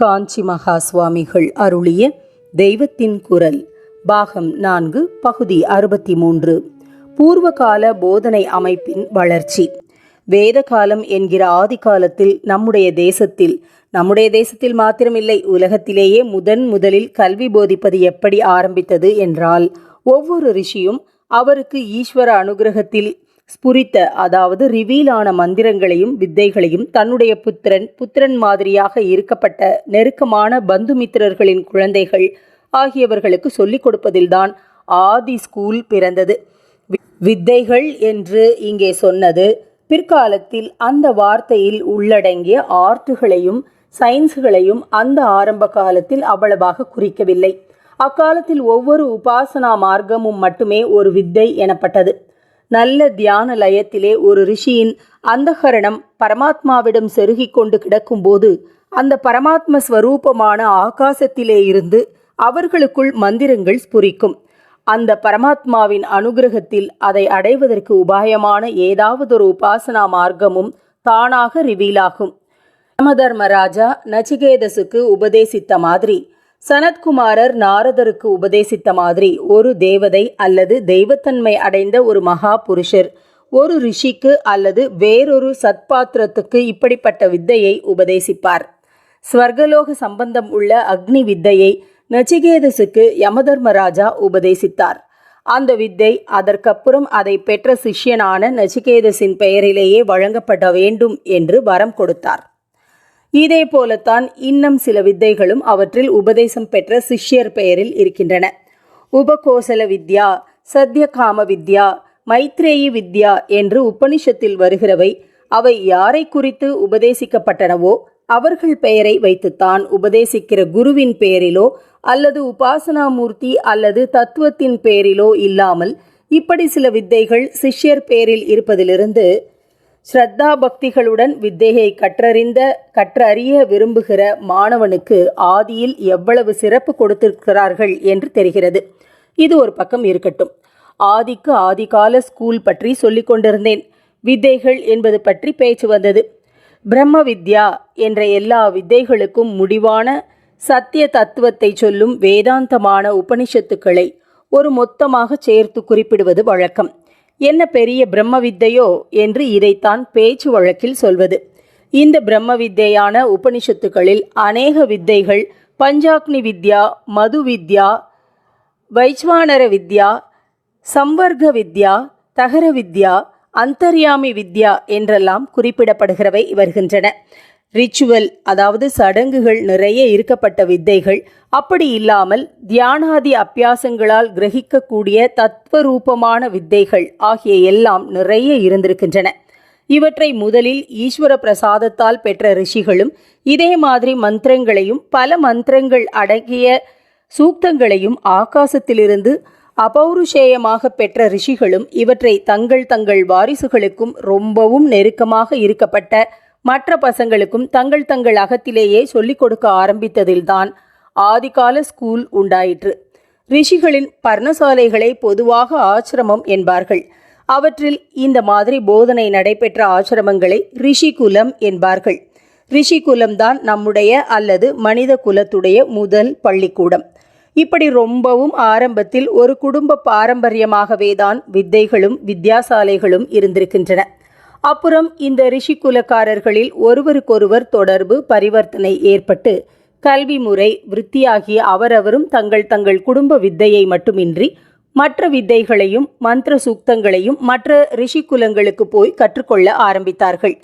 காஞ்சி மகா சுவாமிகள் அருளிய தெய்வத்தின் குரல் பாகம் நான்கு பகுதி அறுபத்தி மூன்று பூர்வகால போதனை அமைப்பின் வளர்ச்சி. வேத காலம் என்கிற ஆதி காலத்தில் நம்முடைய தேசத்தில் நம்முடைய தேசத்தில் மாத்திரமில்லை உலகத்திலேயே முதன் முதலில் கல்வி போதிப்பது எப்படி ஆரம்பித்தது என்றால் ஒவ்வொரு ரிஷியும் அவருக்கு ஈஸ்வர அனுகிரகத்தில் ஸ்புரித்த அதாவது ரிவீலான மந்திரங்களையும் வித்தைகளையும் தன்னுடைய புத்திரன் புத்திரன் மாதிரியாக இருக்கப்பட்ட நெருக்கமான பந்துமித்திரர்களின் குழந்தைகள் ஆகியவர்களுக்கு சொல்லிக் கொடுப்பதில்தான் ஆதி ஸ்கூல் பிறந்தது. வி- வித்தைகள் என்று இங்கே சொன்னது பிற்காலத்தில் அந்த வார்த்தையில் உள்ளடங்கிய ஆர்ட்டுகளையும் சயின்ஸ்களையும் அந்த ஆரம்ப காலத்தில் அவ்வளவாக குறிக்கவில்லை. அக்காலத்தில் ஒவ்வொரு உபாசனா மார்க்கமும் மட்டுமே ஒரு வித்தை எனப்பட்டது. நல்ல தியான லயத்திலே ஒரு ரிஷியின் அந்தகரணம் பரமாத்மாவிடம் செருகிக் கொண்டு கிடக்கும்போது அந்த பரமாத்ம ஸ்வரூபமான ஆகாசத்திலே இருந்து அவர்களுக்குள் மந்திரங்கள் ஸ்புரிக்கும். அந்த பரமாத்மாவின் அனுகிரகத்தில் அதை அடைவதற்கு உபாயமான ஏதாவதொரு உபாசனா மார்க்கமும் தானாக ரிவீலாகும் யமதர்மராஜா நச்சிகேதசுக்கு உபதேசித்த மாதிரி சனத்குமாரர் நாரதருக்கு உபதேசித்த மாதிரி ஒரு தேவதை அல்லது தெய்வத்தன்மை அடைந்த ஒரு மகா புருஷர் ஒரு ரிஷிக்கு அல்லது வேறொரு சத்பாத்திரத்துக்கு இப்படிப்பட்ட வித்தையை உபதேசிப்பார். ஸ்வர்கலோக சம்பந்தம் உள்ள அக்னி வித்தையை நச்சிகேதசுக்கு யமதர்மராஜா உபதேசித்தார். அந்த வித்தை அதற்கப்புறம் அதை பெற்ற சிஷ்யனான நச்சிகேதசின் பெயரிலேயே வழங்கப்பட வேண்டும் என்று வரம் கொடுத்தார். இதே போலத்தான் இன்னும் சில வித்தைகளும் அவற்றில் உபதேசம் பெற்ற சிஷ்யர் பெயரில் இருக்கின்றன. உபகோசல வித்யா சத்யகாம வித்யா மைத்ரேயி வித்யா என்று உபனிஷத்தில் வருகிறவை அவை யாரை குறித்து உபதேசிக்கப்பட்டனவோ அவர்கள் பெயரை வைத்துத்தான் உபதேசிக்கிற குருவின் பெயரிலோ அல்லது உபாசனாமூர்த்தி அல்லது தத்துவத்தின் பெயரிலோ இல்லாமல் இப்படி சில வித்தைகள் சிஷ்யர் பெயரில் இருப்பதிலிருந்து ஸ்ரத்தா பக்திகளுடன் வித்தையை கற்றறிந்த கற்றறிய விரும்புகிற மாணவனுக்கு ஆதியில் எவ்வளவு சிறப்பு கொடுத்திருக்கிறார்கள் என்று தெரிகிறது. இது ஒரு பக்கம் இருக்கட்டும். ஆதிக்கு ஆதிகால ஸ்கூல் பற்றி சொல்லிக் கொண்டிருந்தேன். வித்தைகள் என்பது பற்றி பேச்சு வந்தது. பிரம்ம வித்யா என்ற எல்லா வித்தைகளுக்கும் முடிவான சத்திய தத்துவத்தை சொல்லும் வேதாந்தமான உபனிஷத்துக்களை ஒரு மொத்தமாக சேர்த்து குறிப்பிடுவது வழக்கம். என்ன பெரிய பிரம்ம வித்தையோ என்று இதைத்தான் பேச்சு வழக்கில் சொல்வது. இந்த பிரம்ம வித்தையான உபனிஷத்துக்களில் அநேக வித்தைகள் பஞ்சாக்னி வித்யா மது வித்யா வைஸ்வானர வித்யா சம்வர்க்க வித்யா தகர வித்யா அந்தர்யாமி வித்யா என்றெல்லாம் குறிப்பிடப்படுகிறவை வருகின்றன. ரிச்சுவல் அதாவது சடங்குகள் நிறைய இருக்கப்பட்ட வித்தைகள். அப்படி இல்லாமல் தியானாதி அப்பியாசங்களால் கிரகிக்கக்கூடிய தத்வரூபமான வித்தைகள் ஆகிய எல்லாம் நிறைய இருந்திருக்கின்றன. இவற்றை முதலில் ஈஸ்வர பிரசாதத்தால் பெற்ற ரிஷிகளும் இதே மாதிரி மந்திரங்களையும் பல மந்திரங்கள் அடங்கிய சூக்தங்களையும் ஆகாசத்திலிருந்து அபௌருஷேயமாக பெற்ற ரிஷிகளும் இவற்றை தங்கள் தங்கள் வாரிசுகளுக்கும் ரொம்பவும் நெருக்கமாக இருக்கப்பட்ட மற்ற பசங்களுக்கும் தங்கள் தங்கள் அகத்திலேயே சொல்லிக் கொடுக்க ஆரம்பித்ததில்தான் ஆதிகால ஸ்கூல் உண்டாயிற்று. ரிஷிகளின் பர்ணசாலைகளை பொதுவாக ஆசிரமம் என்பார்கள். அவற்றில் இந்த மாதிரி போதனை நடைபெற்ற ஆசிரமங்களை ரிஷிகுலம் என்பார்கள். ரிஷிகுலம்தான் நம்முடைய அல்லது மனித குலத்துடைய முதல் பள்ளிக்கூடம். இப்படி ரொம்பவும் ஆரம்பத்தில் ஒரு குடும்ப பாரம்பரியமாகவே தான் வித்தைகளும் வித்யாசாலைகளும் இருந்திருக்கின்றன. அப்புறம் இந்த ரிஷிகுலக்காரர்களில் ஒருவருக்கொருவர் தொடர்பு பரிவர்த்தனை ஏற்பட்டு கல்வி முறை விருத்தியாகிய அவரவரும் தங்கள் தங்கள் குடும்ப வித்தையை மட்டுமின்றி மற்ற வித்தைகளையும் மந்திர சூக்தங்களையும் மற்ற ரிஷிகுலங்களுக்கு போய் கற்றுக்கொள்ள ஆரம்பித்தார்கள்.